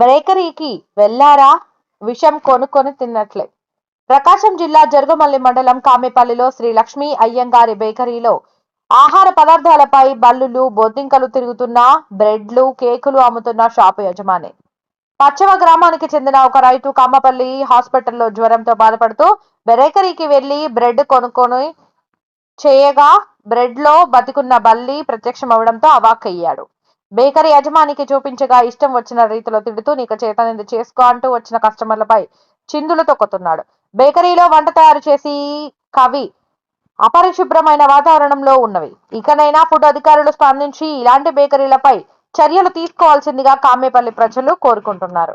బేకరీకి వెళ్ళారా? విషం కొనుక్కొని తిన్నట్లే. ప్రకాశం జిల్లా జరుగుమల్లి మండలం కామెపల్లిలో శ్రీ లక్ష్మీ అయ్యంగారి బేకరీలో ఆహార పదార్థాలపై బల్లులు బొద్దింకలు తిరుగుతున్న బ్రెడ్లు కేకులు అమ్ముతున్న షాపు యజమాని. పశ్చిమ గ్రామానికి చెందిన ఒక రైతు కామపల్లి హాస్పిటల్లో జ్వరంతో బాధపడుతూ బెరేకరీకి వెళ్ళి బ్రెడ్ కొనుక్కొని చేయగా బ్రెడ్లో బతికున్న బల్లి ప్రత్యక్షమవడంతో అవాక్కయ్యాడు. బేకరీ యజమానికి చూపించగా ఇష్టం వచ్చిన రీతిలో తిడుతూ నీకు చేతనింది చేసుకో అంటూ వచ్చిన కస్టమర్లపై చిందులు తొక్కుతున్నాడు. బేకరీలో వంట తయారు చేసి కవి అపరిశుభ్రమైన వాతావరణంలో ఉన్నవి. ఇకనైనా ఫుడ్ అధికారులు స్పందించి ఇలాంటి బేకరీలపై చర్యలు తీసుకోవాల్సిందిగా కామేపల్లి ప్రజలు కోరుకుంటున్నారు.